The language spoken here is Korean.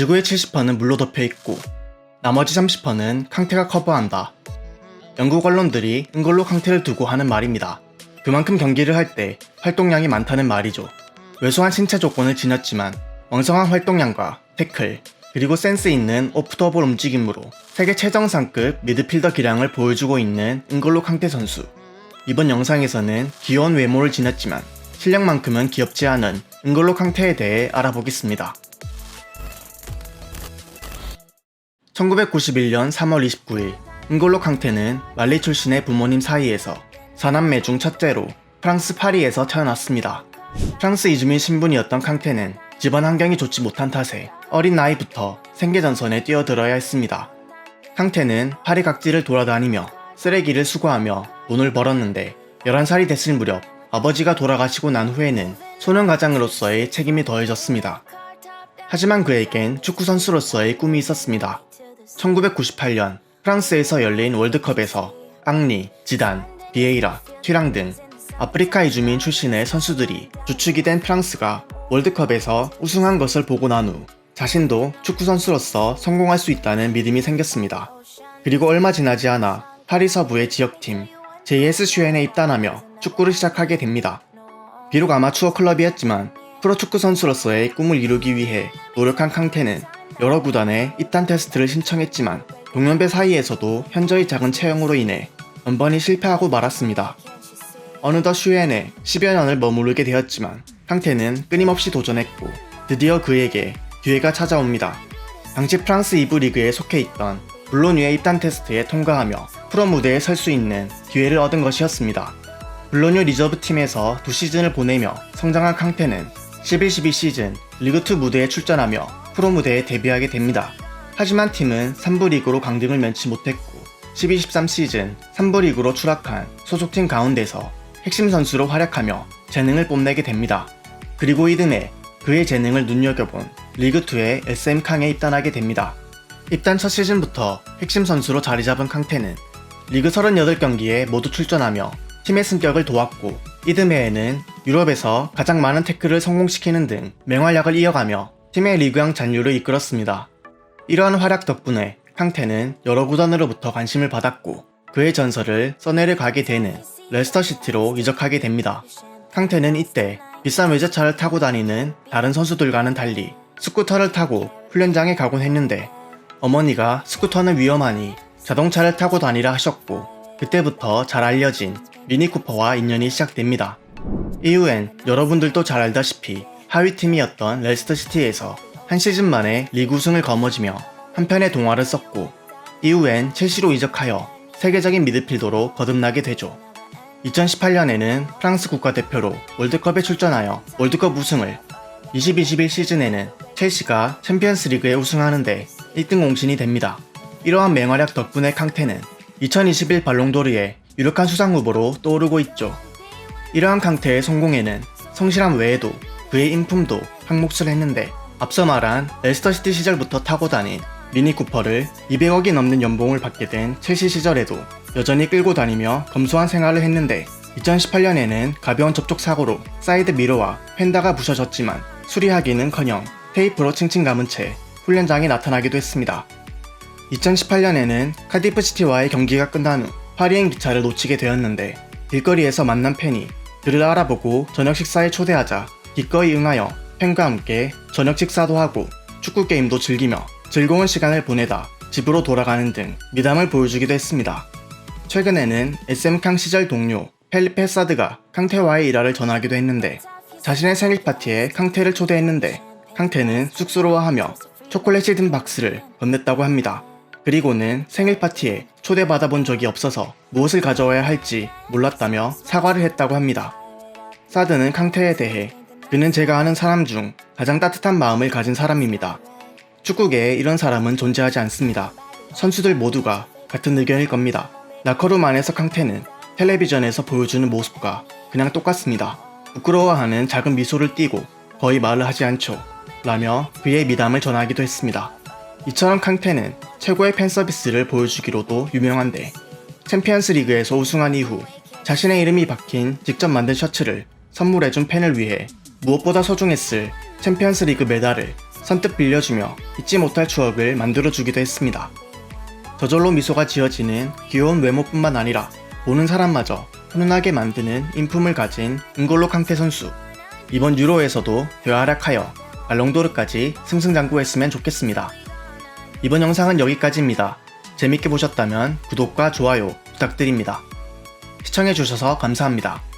지구의 70%는 물로 덮여 있고 나머지 30%는 캉테가 커버한다. 영국 언론들이 은골로 캉테를 두고 하는 말입니다. 그만큼 경기를 할 때 활동량이 많다는 말이죠. 왜소한 신체 조건을 지녔지만 왕성한 활동량과 태클, 그리고 센스 있는 오프 더볼 움직임으로 세계 최정상급 미드필더 기량을 보여주고 있는 은골로 캉테 선수. 이번 영상에서는 귀여운 외모를 지녔지만 실력만큼은 귀엽지 않은 은골로 캉테에 대해 알아보겠습니다. 1991년 3월 29일 은골로 캉테는 말리 출신의 부모님 사이에서 사남매 중 첫째로 프랑스 파리에서 태어났습니다. 프랑스 이주민 신분이었던 캉테는 집안 환경이 좋지 못한 탓에 어린 나이부터 생계전선에 뛰어들어야 했습니다. 캉테는 파리 각지를 돌아다니며 쓰레기를 수거하며 돈을 벌었는데 11살이 됐을 무렵 아버지가 돌아가시고 난 후에는 소년가장으로서의 책임이 더해졌습니다. 하지만 그에겐 축구선수로서의 꿈이 있었습니다. 1998년 프랑스에서 열린 월드컵에서 앙리, 지단, 비에이라, 튀랑 등 아프리카 이주민 출신의 선수들이 주축이 된 프랑스가 월드컵에서 우승한 것을 보고 난 후 자신도 축구선수로서 성공할 수 있다는 믿음이 생겼습니다. 그리고 얼마 지나지 않아 파리 서부의 지역팀 JS 슈엔에 입단하며 축구를 시작하게 됩니다. 비록 아마추어 클럽이었지만 프로축구 선수로서의 꿈을 이루기 위해 노력한 캉테는 여러 구단에 입단 테스트를 신청했지만 동년배 사이에서도 현저히 작은 체형으로 인해 번번이 실패하고 말았습니다. 어느덧 슈엔에 10여 년을 머무르게 되었지만 캉테는 끊임없이 도전했고 드디어 그에게 기회가 찾아옵니다. 당시 프랑스 2부 리그에 속해 있던 블로뉴의 입단 테스트에 통과하며 프로 무대에 설 수 있는 기회를 얻은 것이었습니다. 블로뉴 리저브 팀에서 두 시즌을 보내며 성장한 캉테는 11-12 시즌 리그2 무대에 출전하며 프로 무대에 데뷔하게 됩니다. 하지만 팀은 3부 리그로 강등을 면치 못했고 12-13 시즌 3부 리그로 추락한 소속팀 가운데서 핵심 선수로 활약하며 재능을 뽐내게 됩니다. 그리고 이듬해 그의 재능을 눈여겨본 리그2의 SM 캉에 입단하게 됩니다. 입단 첫 시즌부터 핵심 선수로 자리 잡은 캉테는 리그 38경기에 모두 출전하며 팀의 승격을 도왔고 이듬해에는 유럽에서 가장 많은 태클을 성공시키는 등 맹활약을 이어가며 팀의 리그왕 잔류를 이끌었습니다. 이러한 활약 덕분에 캉테는 여러 구단으로부터 관심을 받았고 그의 전설을 써내려 가게 되는 레스터시티로 이적하게 됩니다. 캉테는 이때 비싼 외제차를 타고 다니는 다른 선수들과는 달리 스쿠터를 타고 훈련장에 가곤 했는데 어머니가 스쿠터는 위험하니 자동차를 타고 다니라 하셨고 그때부터 잘 알려진 미니쿠퍼와 인연이 시작됩니다. 이후엔 여러분들도 잘 알다시피 하위 팀이었던 레스터 시티에서 한 시즌 만에 리그 우승을 거머쥐며 한 편의 동화를 썼고 이후엔 첼시로 이적하여 세계적인 미드필더로 거듭나게 되죠. 2018년에는 프랑스 국가대표로 월드컵에 출전하여 월드컵 우승을 2021 시즌에는 첼시가 챔피언스 리그에 우승하는데 1등 공신이 됩니다. 이러한 맹활약 덕분에 캉테는 2021 발롱도르의 유력한 수상 후보로 떠오르고 있죠. 이러한 캉테의 성공에는 성실함 외에도 그의 인품도 한몫을 했는데 앞서 말한 레스터시티 시절부터 타고 다닌 미니 쿠퍼를 200억이 넘는 연봉을 받게 된 첼시 시절에도 여전히 끌고 다니며 검소한 생활을 했는데 2018년에는 가벼운 접촉 사고로 사이드 미러와 펜다가 부셔졌지만 수리하기는커녕 테이프로 칭칭 감은 채 훈련장에 나타나기도 했습니다. 2018년에는 카디프 시티와의 경기가 끝난 후 파리행 기차를 놓치게 되었는데 길거리에서 만난 팬이 그를 알아보고 저녁 식사에 초대하자 기꺼이 응하여 팬과 함께 저녁 식사도 하고 축구 게임도 즐기며 즐거운 시간을 보내다 집으로 돌아가는 등 미담을 보여주기도 했습니다. 최근에는 SM 캉 시절 동료 펠리페 사드가 캉테와의 일화를 전하기도 했는데 자신의 생일 파티에 캉테를 초대했는데 캉테는 쑥스러워하며 초콜릿이 든 박스를 건넸다고 합니다. 그리고는 생일 파티에 초대받아 본 적이 없어서 무엇을 가져와야 할지 몰랐다며 사과를 했다고 합니다. 사드는 캉테에 대해 그는 제가 아는 사람 중 가장 따뜻한 마음을 가진 사람입니다. 축구계에 이런 사람은 존재하지 않습니다. 선수들 모두가 같은 의견일 겁니다. 라커룸 안에서 캉테는 텔레비전에서 보여주는 모습과 그냥 똑같습니다. 부끄러워하는 작은 미소를 띠고 거의 말을 하지 않죠. 라며 그의 미담을 전하기도 했습니다. 이처럼 캉테는 최고의 팬 서비스를 보여주기로도 유명한데 챔피언스 리그에서 우승한 이후 자신의 이름이 박힌 직접 만든 셔츠를 선물해준 팬을 위해 무엇보다 소중했을 챔피언스 리그 메달을 선뜻 빌려주며 잊지 못할 추억을 만들어주기도 했습니다. 저절로 미소가 지어지는 귀여운 외모뿐만 아니라 보는 사람마저 훈훈하게 만드는 인품을 가진 은골로 캉테 선수. 이번 유로에서도 되활약하여 발롱도르까지 승승장구했으면 좋겠습니다. 이번 영상은 여기까지입니다. 재밌게 보셨다면 구독과 좋아요 부탁드립니다. 시청해주셔서 감사합니다.